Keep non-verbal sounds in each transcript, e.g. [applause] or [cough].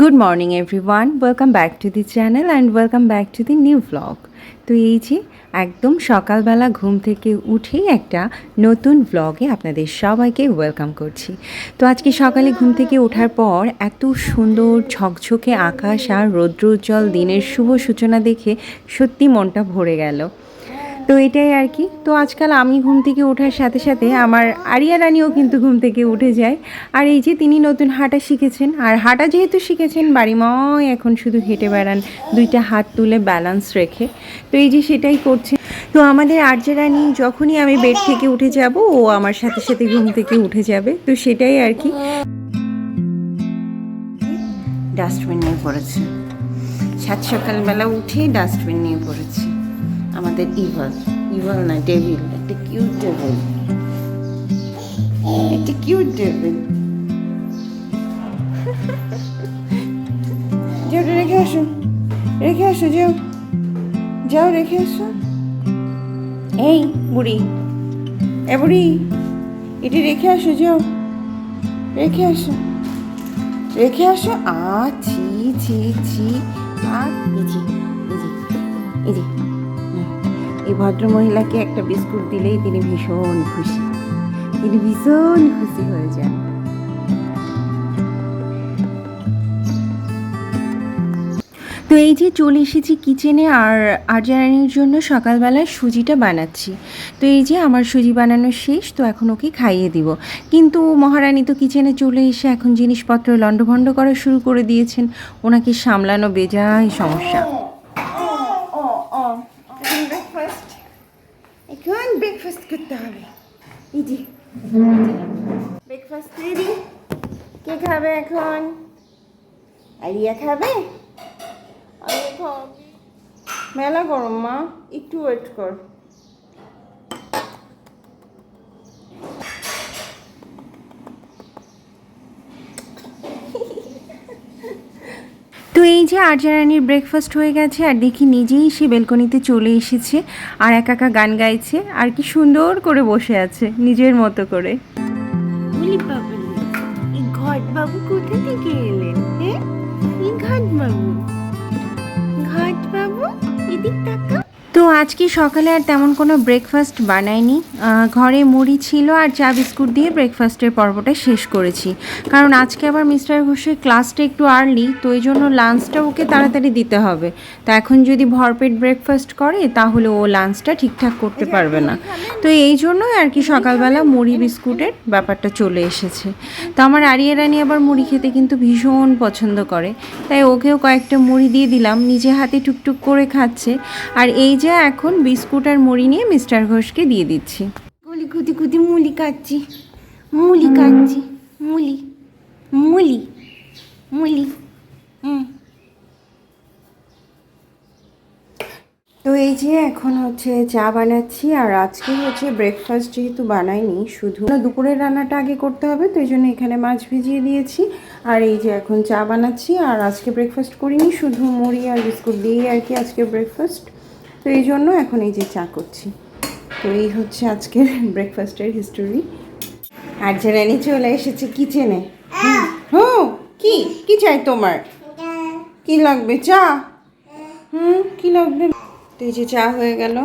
Good morning everyone welcome back to the channel and welcome back to the new blog তো এই যে একদম সকালবেলা ঘুম থেকে উঠেই একটা নতুন ব্লগে আপনাদের সবাইকে ওয়েলকাম করছি। তো আজকে সকালে ঘুম থেকে ওঠার পর এত সুন্দর ঝকঝকে আকাশ আর রৌদ্রোজ্জ্বল দিনের শুভ সূচনা দেখে সত্যি মনটা ভরে গেল। তো এটাই আর কি। তো আজকাল আমি ঘুম থেকে ওঠার সাথে সাথে আমার আরিয়া রানিও কিন্তু ঘুম থেকে উঠে যায়। আর এই যে তিনি নতুন হাঁটা শিখেছেন, আর হাঁটা যেহেতু শিখেছেন, বাড়ি বাড়িময় এখন শুধু হেঁটে বেড়ান, দুইটা হাত তুলে ব্যালেন্স রেখে। তো এই যে সেটাই করছে। তো আমাদের আর্য রানী যখনই আমি বেড থেকে উঠে যাব, ও আমার সাথে সাথে ঘুম থেকে উঠে যাবে। তো সেটাই আর কি। ডাস্টবিন নিয়ে পড়েছে। সাত সকালবেলা উঠে ডাস্টবিন নিয়ে পড়েছে। আমাদের ইভল ইভল না ডেভিল একটা কিউট ডেভিল। একটা কিউট ডেভিল। যাও রেখে আসো। রেখে আসো যাও যাও রেখে আসো। এই বুড়ি। এ বুড়ি এটি রেখে আসো যাও রেখে আসো। রেখে আসো। আ ছি ছি ছি। আর এই যে এই যে এই যে। হুম। এই ভদ্রমহিলাকে একটা বিস্কুট দিলেই তিনি ভীষণ খুশি। তিনি ভীষণ খুশি হয়ে যান। তো এই যে চলে এসেছি কিচেনে আর আর্জারানির জন্য সকালবেলায় সুজিটা বানাচ্ছি। তো এই যে আমার সুজি বানানো শেষ, তো এখন ওকে খাইয়ে দিব। কিন্তু মহারানী তো কিচেনে চলে এসে এখন জিনিসপত্র লণ্ডভণ্ড করা শুরু করে দিয়েছেন। ওনাকে সামলানো বেজায় সমস্যা। ব্রেকফাস্ট এখন ব্রেকফাস্ট করতে হবে এই যে ব্রেকফাস্ট রেডি কে খাবে এখন? আরিয়া খাবে? আরিয়া খাবে। মেলা গরম, মা। একটু ওয়েট কর। তো এই যে আর্যারানির ব্রেকফাস্ট হয়ে গেছে, আর দেখি নিজেই সে বেলকনিতে চলে এসেছে আর একা একা গান গাইছে আর কি সুন্দর করে বসে আছে নিজের মতো করে। ঘট বাবু কোথা থেকে এলেন হ্যাঁ? এদিক আজকে সকালে আর তেমন কোনো ব্রেকফাস্ট বানাইনি? ঘরে মুড়ি ছিল আর চা বিস্কুট দিয়ে ব্রেকফাস্টের পর্বটা শেষ করেছি। কারণ আজকে আবার মিস্টার ঘোষের ক্লাসটা একটু আর্লি তো এই জন্য লাঞ্চটা ওকে তাড়াতাড়ি দিতে হবে। তো এখন যদি ভরপেট ব্রেকফাস্ট করে তাহলে ও লাঞ্চটা ঠিকঠাক করতে পারবে না। তো এই জন্যই আর কি সকালবেলা মুড়ি বিস্কুটের ব্যাপারটা চলে এসেছে। তো আমার আরিয়া রানী আবার মুড়ি খেতে কিন্তু ভীষণ পছন্দ করে। তাই ওকেও কয়েকটা মুড়ি দিয়ে দিলাম। নিজে হাতে টুকটুক করে খাচ্ছে। আর এই যে এখন বিস্কুট আর মুড়ি নিয়ে মিস্টার ঘোষকে দিয়ে দিচ্ছি। গুলি কুদি কুদি মুলি খাচ্ছি মুলি খাচ্ছি মুলি মুলি মুলি। হুম। তো এই যে এখন হচ্ছে চা বানাচ্ছি আর আজকে হচ্ছে ব্রেকফাস্ট যেহেতু বানাইনি শুধু না দুপুরের রান্নাটা আগে করতে হবে তো এই জন্য এখানে মাছ ভিজিয়ে দিয়েছি। আর এই যে এখন চা বানাচ্ছি আর আজকে ব্রেকফাস্ট করিনি শুধু মুড়ি আর বিস্কুট দিয়েই আর কি আজকে ব্রেকফাস্ট তো এই জন্য এখন এই যে চা করছি। তো এই হচ্ছে আজকের [laughs] ব্রেকফাস্টের হিস্টোরি আর যে রানী চলে এসেছে কিচেনে হুম। কি? কি চাই তোমার? কি লাগবে? চা? হুম কি লাগবে? তো এই যে চা হয়ে গেল।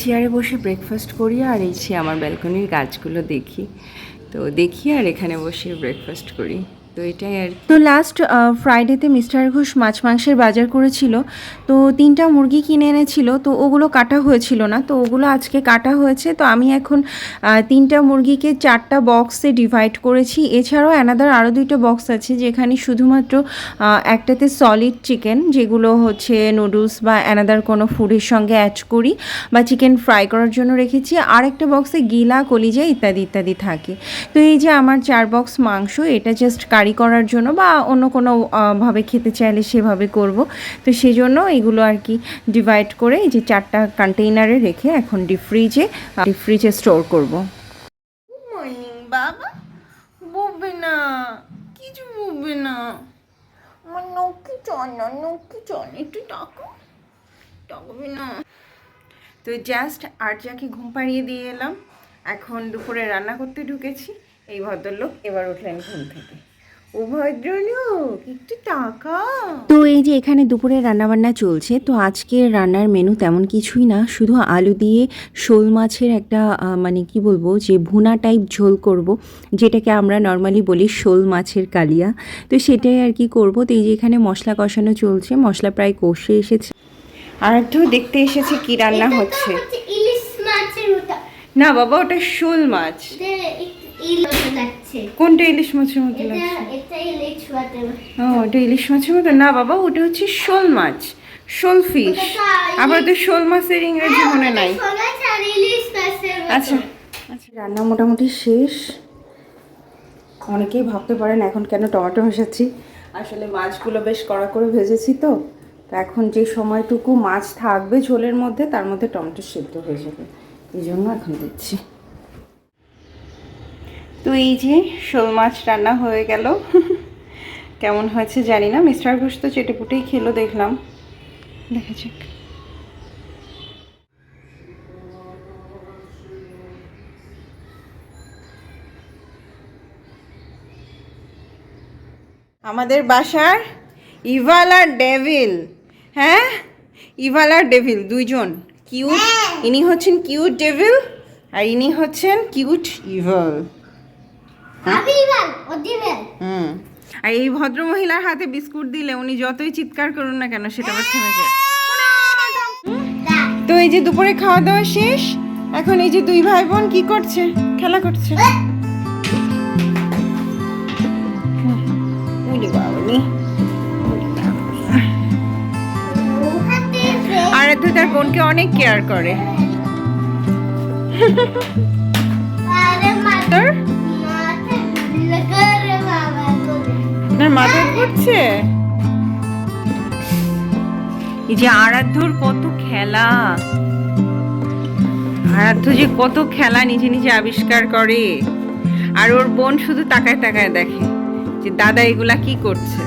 চেয়ারে বসে ব্রেকফাস্ট করি আর এই চেয়ে আমার ব্যালকনির গাছগুলো দেখি। তো দেখি আর এখানে বসে ব্রেকফাস্ট করি। তো এটাই আর তো লাস্ট ফ্রাইডেতে মিস্টার ঘোষ মাছ মাংসের বাজার করেছিল। তো তিনটা মুরগি কিনে এনেছিল। তো ওগুলো কাটা হয়েছিল না। তো ওগুলো আজকে কাটা হয়েছে। তো আমি এখন তিনটা মুরগিকে চারটা বক্সে ডিভাইড করেছি। এছাড়াও অ্যানাদার আরও দুইটা বক্স আছে যেখানে শুধুমাত্র একটাতে সলিড চিকেন যেগুলো হচ্ছে নুডলস বা অ্যানাদার কোনো ফুডের সঙ্গে অ্যাড করি বা চিকেন ফ্রাই করার জন্য রেখেছি। আর একটা বক্সে গিলা, কলিজা ইত্যাদি ইত্যাদি থাকে। তো এই যে আমার চার বক্স মাংস, এটা জাস্ট কারি কারি করার জন্য বা অন্য কোনো ভাবে খেতে চাইলে সেভাবে করব। তো সেই জন্য এগুলো আর কি ডিভাইড করে এই যে চারটা কন্টেইনারে রেখে এখন ডিপ ফ্রিজে ডিপ ফ্রিজে স্টোর করব। গুড মর্নিং বাবা। বলবে না। কিছু বলবে না? আমার নৌকি চল না নৌকি চল একটু টাকা টাকবে না। তো জাস্ট আরজাকে ঘুম পাড়িয়ে দিয়ে এলাম। এখন দুপুরে রান্না করতে ঢুকেছি। এই ভদ্রলোক এবার উঠলেন ঘুম থেকে। তো এই যে এখানে দুপুরে রান্নাবান্না চলছে তো আজকের রান্নার মেনু তেমন কিছুই না শুধু আলু দিয়ে শোল মাছের একটা মানে কি বলব যে ভুনা টাইপ ঝোল করব যেটাকে আমরা নর্মালি বলি শোল মাছের কালিয়া। তো সেটাই আর কি করব। তো এই যে এখানে মশলা কষানো চলছে মশলা প্রায় কষে এসেছে। আর একটু দেখতে এসেছে কি রান্না হচ্ছে। ইলিশ মাছের না বাবা ওটা শোল মাছ। কোনটা ইলিশ মাছের মতো লাগছে? ও ওটা ইলিশ মাছের মতো না বাবা ওটা হচ্ছে শোল মাছ শোল ফিশ। আবার তো শোল মাছের ইংরেজি মনে নাই। আচ্ছা আচ্ছা। রান্না মোটামুটি শেষ। অনেকেই ভাবতে পারেন এখন কেন টমেটো মেশাচ্ছি। আসলে মাছগুলো বেশ কড়া করে ভেজেছি তো। তো এখন যে সময়টুকু মাছ থাকবে ঝোলের মধ্যে তার মধ্যে টমেটো সেদ্ধ হয়ে যাবে। এই জন্য এখন দিচ্ছি। তো এই যে শোল মাছ রান্না হয়ে গেল। কেমন হয়েছে জানি না। মিস্টার ঘোষ তো চেটেপুটেই খেলো, দেখলাম। দেখা আমাদের বাসার ইভাল আর ডেভিল। হ্যাঁ? ইভাল আর ডেভিল, দুইজন। কিউট। ইনি হচ্ছেন কিউট ডেভিল আর ইনি হচ্ছেন কিউট ইভাল। হুম। আর এই ভদ্র মহিলার হাতে বিস্কুট দিলে উনি যতই চিৎকার করুন না কেন সেটা আবার থেমে যায়। তো এই যে দুপুরে খাওয়া দাওয়া শেষ এখন এই যে দুই ভাই বোন কি করছে? খেলা করছে। তো তার বোনকে অনেক কেয়ার করে। তোর? আপনার মাথায় ঘুরছে? এই যে আরাধ্যর কত খেলা। আরাধ্য যে কত খেলা নিজে নিজে আবিষ্কার করে। আর ওর বোন শুধু তাকায় তাকায় দেখে যে দাদা এগুলা কি করছে।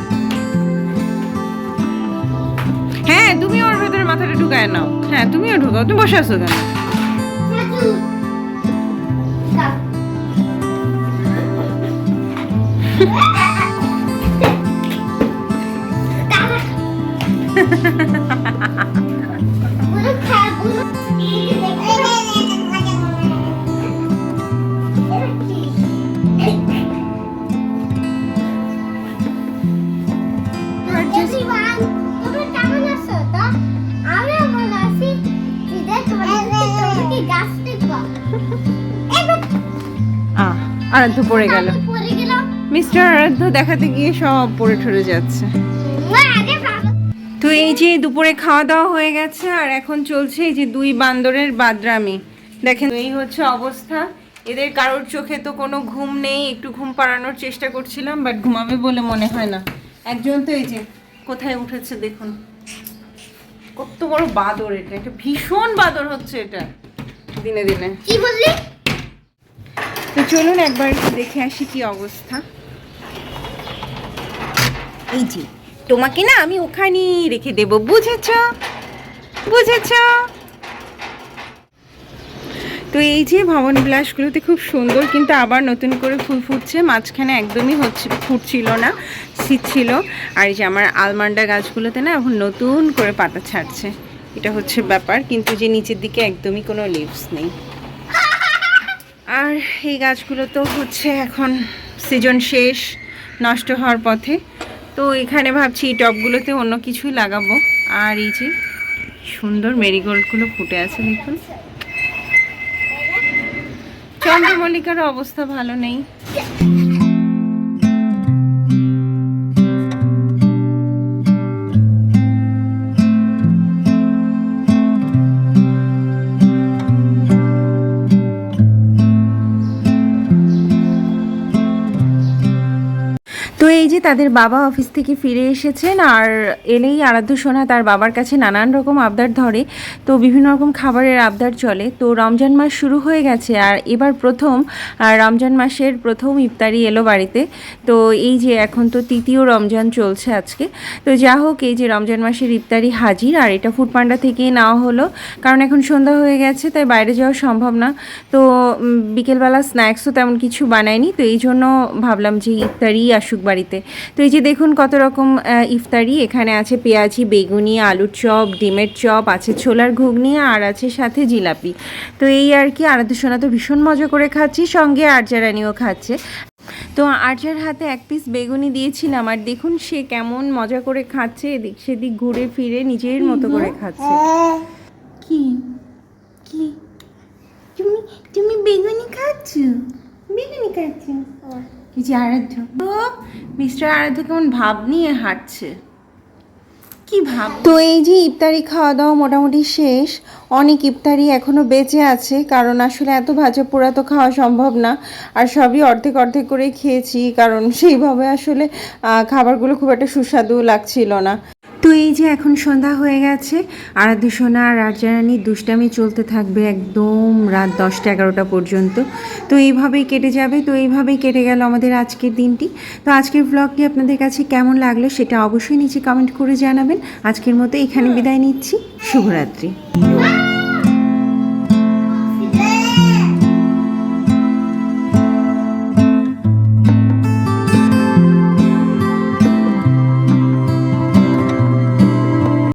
ঢুকায় নাও। হ্যাঁ তুমিও ঢুকাও তুমি বসে আছো কেন? চাচু আরাধ্য পড়ে গেল। মিস্টার আরাধ্য দেখাতে গিয়ে সব পড়ে ঠরে যাচ্ছে। তো এই যে দুপুরে খাওয়া দাওয়া হয়ে গেছে আর এখন চলছে এই যে দুই বান্দরের বাদরামি। দেখেন এই হচ্ছে অবস্থা। এদের কারোর চোখে তো কোনো ঘুম নেই একটু ঘুম পাড়ানোর চেষ্টা করছিলাম বাট ঘুমাবে বলে মনে হয় না। একজন তো এই যে কোথায় উঠেছে দেখুন। কত বড় বাদর এটা একটা ভীষণ বাদর হচ্ছে এটা। দিনে দিনে। কি বললি? তো চলুন একবার দেখে আসি কি অবস্থা। এই যে, তোমাকে না আমি ওখানেই রেখে দেব, বুঝেছ? বুঝেছ? তো এই যে ভবন বিলাসগুলোতে খুব সুন্দর, কিন্তু আবার নতুন করে ফুল ফুটছে, মাঝখানে একদমই হচ্ছে, ফুটছিল না ছিল আর এই যে আমার আলমান্ডা গাছগুলোতে না এখন নতুন করে পাতা ছাড়ছে, এটা হচ্ছে ব্যাপার, কিন্তু যে নিচের দিকে একদমই কোনো লিভস নেই। আর এই গাছগুলো তো হচ্ছে এখন সিজন শেষ, নষ্ট হওয়ার পথে। তো এখানে ভাবছি এই টবগুলোতে অন্য কিছুই লাগাবো। আর এই যে সুন্দর মেরিগোল্ডগুলো ফুটে আছে, দেখুন। চন্দ্রমল্লিকার অবস্থা ভালো নেই। Three. তো যে তাদের বাবা অফিস থেকে ফিরে এসেছেন আর এলেই আরাধ্য সোনা তার বাবার কাছে নানান রকম আবদার ধরে। তো বিভিন্ন রকম খাবারের আবদার চলে। তো রমজান মাস শুরু হয়ে গেছে আর এবার প্রথম রমজান মাসের প্রথম ইফতারি এলো বাড়িতে। তো এই যে এখন তো তৃতীয় রমজান চলছে আজকে। তো যা হোক, এই যে রমজান মাসের ইফতারি হাজির আর এটা ফুড পান্ডা থেকেই নেওয়া হলো। কারণ এখন সন্ধ্যা হয়ে গেছে, তাই বাইরে যাওয়া সম্ভব না। তো বিকেলবেলা স্ন্যাক্সও তেমন কিছু বানায়নি। তো এই জন্য ভাবলাম যে ইফতারি আসুক বাড়িতে। তো এই যে দেখুন কত রকম ইফতারি। এখানে আছে পেঁয়াজি বেগুনি আলুর চপ ডিমের চপ আছে ছোলার ঘুগনি আর আছে সাথে জিলাপি। তো এই আর কি আরাধ্য সোনা তো ভীষণ মজা করে খাচ্ছি সঙ্গে আর্যারানিও খাচ্ছে। তো আর্যার হাতে এক পিস বেগুনি দিয়েছিলাম আর দেখুন সে কেমন মজা করে খাচ্ছে এদিক সেদিক ঘুরে ফিরে নিজের মতো করে খাচ্ছে। কি? কি? তুমি তুমি বেগুনি খাচ্ছ? বেগুনি খাচ্ছ? এই যে আরাধ্য মিস্টার আরাধ্য কেমন ভাব নিয়ে হাঁটছে। কি ভাব? তো এই যে ইফতারি খাওয়া দাওয়া মোটামুটি শেষ, অনেক ইফতারি এখনও বেঁচে আছে, কারণ আসলে এত ভাজা পোড়া তো খাওয়া সম্ভব না, আর সবই অর্ধেক অর্ধেক করে খেয়েছি, কারণ সেইভাবে আসলে খাবারগুলো খুব একটা সুস্বাদু লাগছিল না। তো এই যে এখন সন্ধ্যা হয়ে গেছে আরাধ্য সোনা আর আর্যারানির দুষ্টামি চলতে থাকবে একদম রাত দশটা এগারোটা পর্যন্ত। তো এইভাবেই কেটে যাবে তো এইভাবেই কেটে গেল আমাদের আজকের দিনটি। তো আজকের ব্লগটি আপনাদের কাছে কেমন লাগল সেটা অবশ্যই নিচে কমেন্ট করে জানাবেন। আজকের মতো এখানে বিদায় নিচ্ছি শুভরাত্রি।